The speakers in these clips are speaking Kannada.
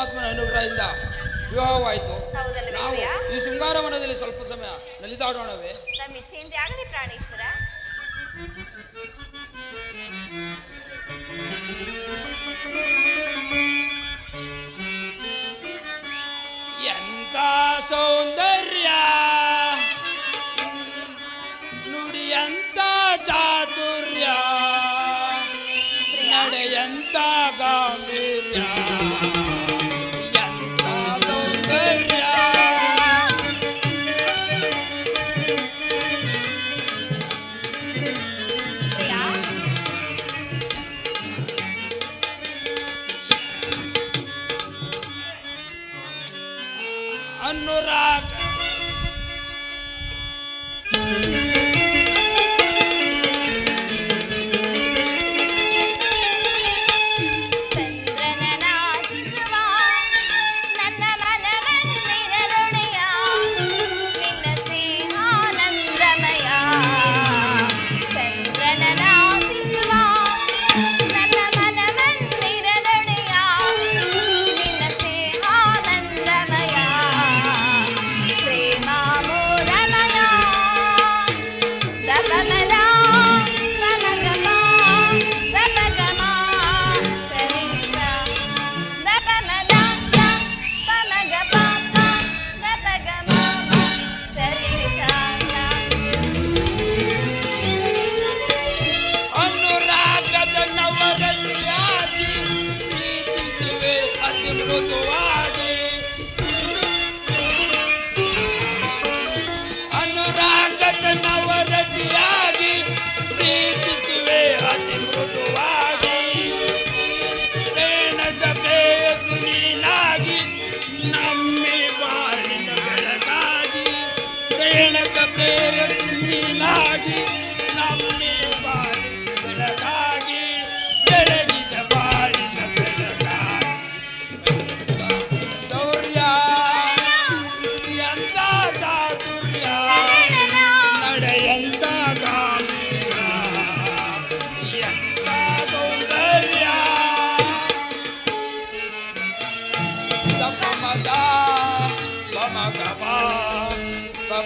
ಪರಮಾತ್ಮನ ಅನುಗ್ರಹದಿಂದ ವಿವಾಹವಾಯಿತು. ನಾವು ಈ ಶೃಂಗಾರವನದಲ್ಲಿ ಸ್ವಲ್ಪ ಸಮಯ ನಲಿದಾಡೋಣವೇ? ಪ್ರಾಣೇಶ್ವರ.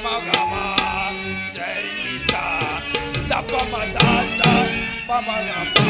gama serisa da pa ma da da pa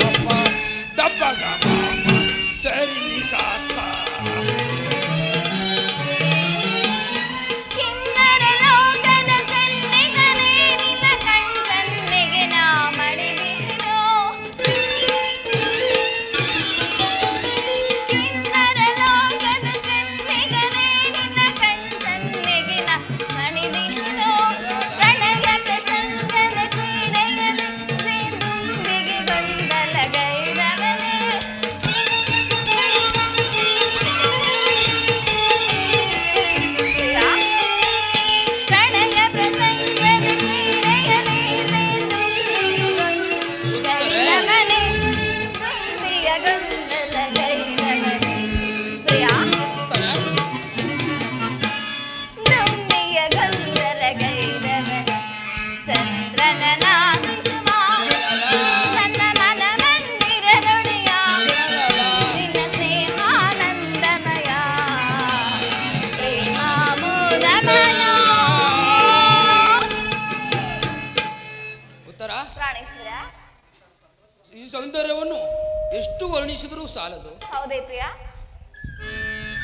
ಎಷ್ಟು ವರ್ಣಿಸಿದರೂ ಸಾಲದು. ಹೌದೇ ಪ್ರಿಯ?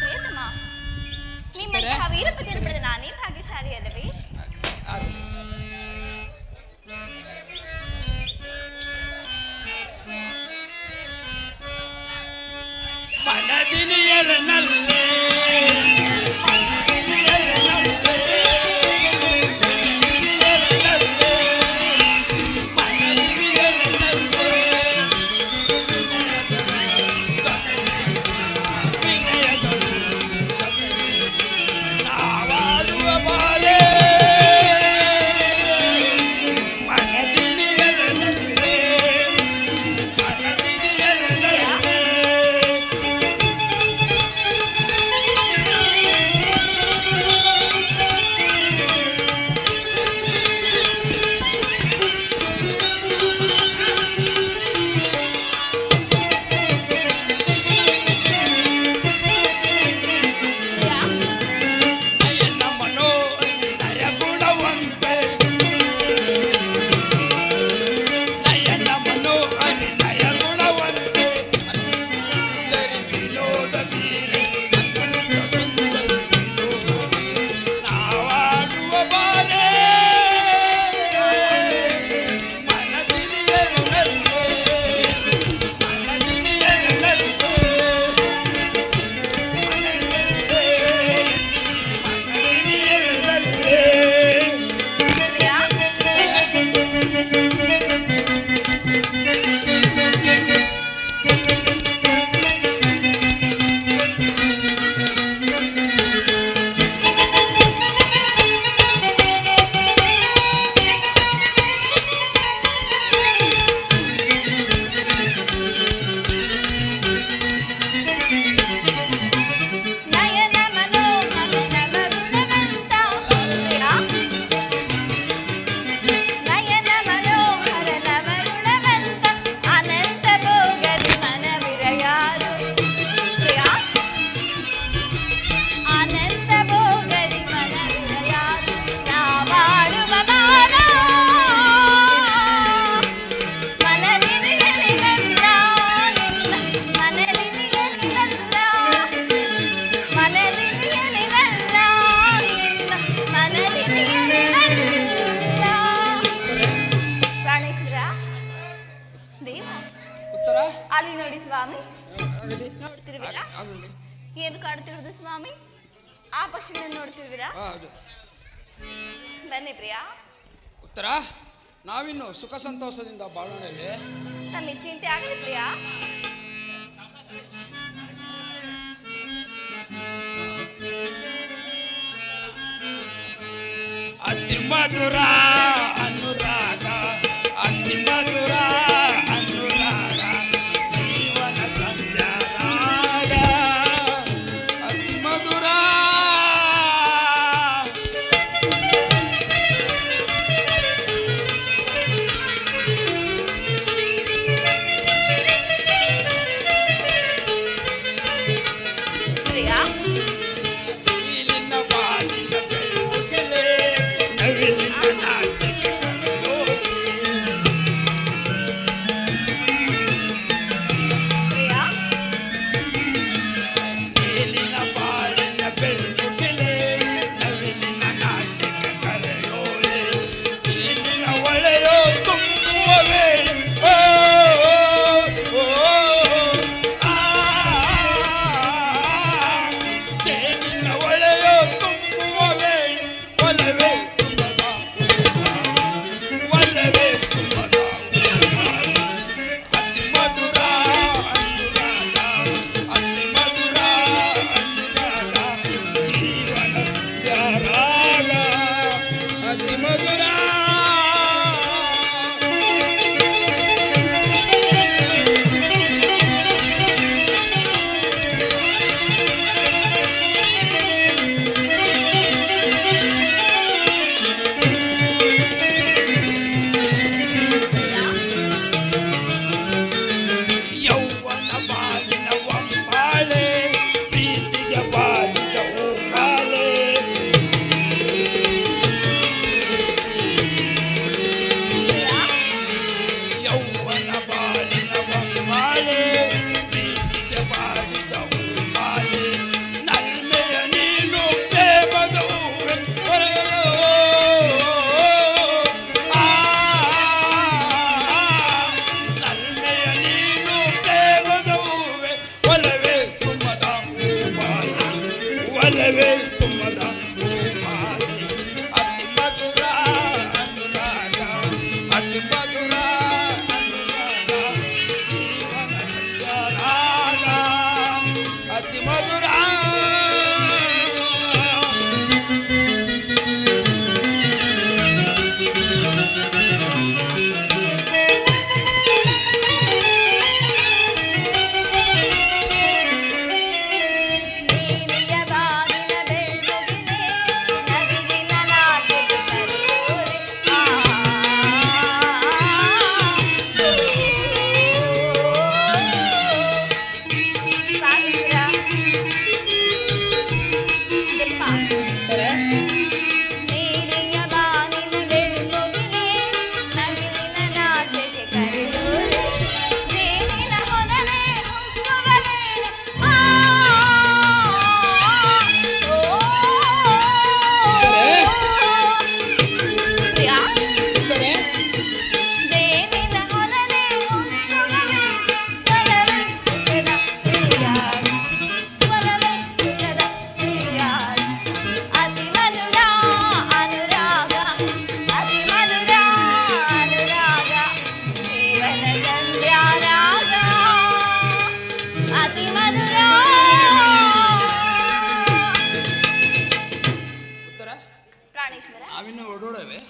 ಪ್ರಿಯತಮ ನಿಮ್ಮಂತಹ ವೀರಪತಿಯನ್ನು ಪಡೆದ ನಾನೇ ಭಾಗ್ಯಶಾಲಿಯಲ್ಲವೇ? ಉತ್ತರ? ಅಲ್ಲಿ ನೋಡಿ ಸ್ವಾಮಿ. ನೋಡ್ತಿರ್ವಿರಾ ಏನು ಕಾಣ್ತಿರೋದು ಸ್ವಾಮಿ? ಆ ಪಕ್ಷಿಗಳನ್ನು ನೋಡ್ತಿರ್ವಿರಾ ಬನ್ನಿ ಪ್ರಿಯಾ. ಉತ್ತರ? ನಾವಿನ್ನು ಸುಖ ಸಂತೋಷದಿಂದ ಬಾಳೋಣವೆ. ತಮ್ಮ ಚಿಂತೆ ಆಗಲಿ ಪ್ರಿಯಾ. ಅತಿ ಮಧುರಾ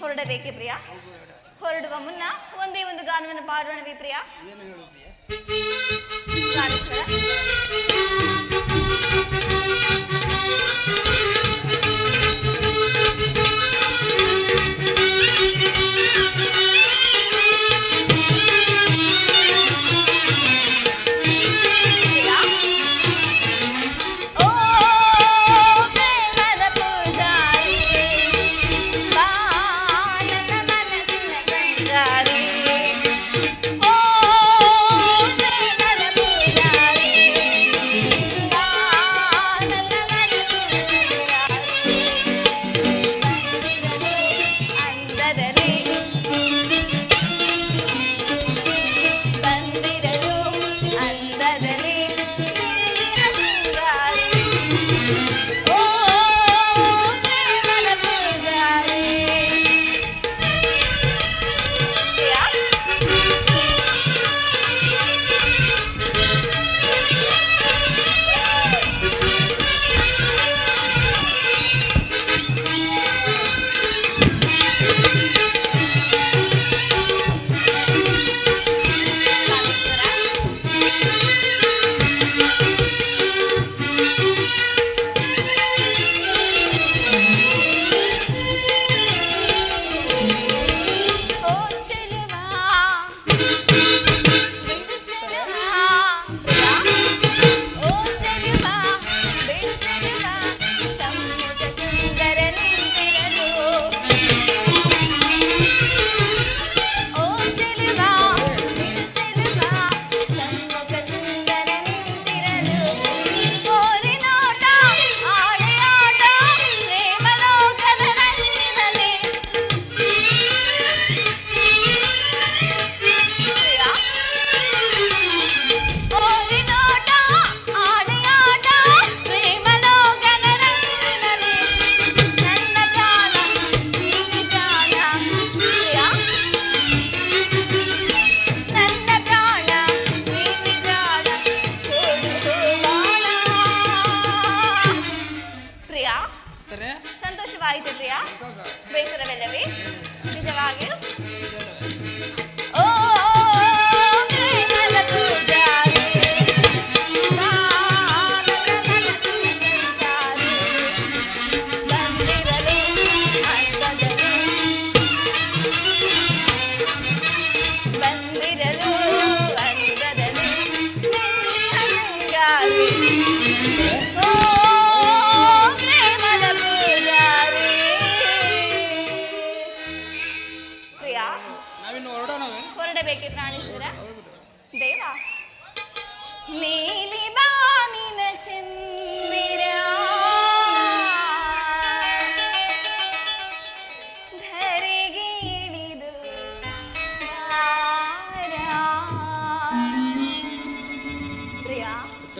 ಹೊರಡಬೇಕೆ ಪ್ರಿಯ? ಹೊರಡುವ ಮುನ್ನ ಒಂದೇ ಒಂದು ಗಾನವನ್ನು ಪಾಡೋಣವೇ ಪ್ರಿಯ. ಏನು ಹೇಳು ಪ್ರಿಯ?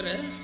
இருக்கிற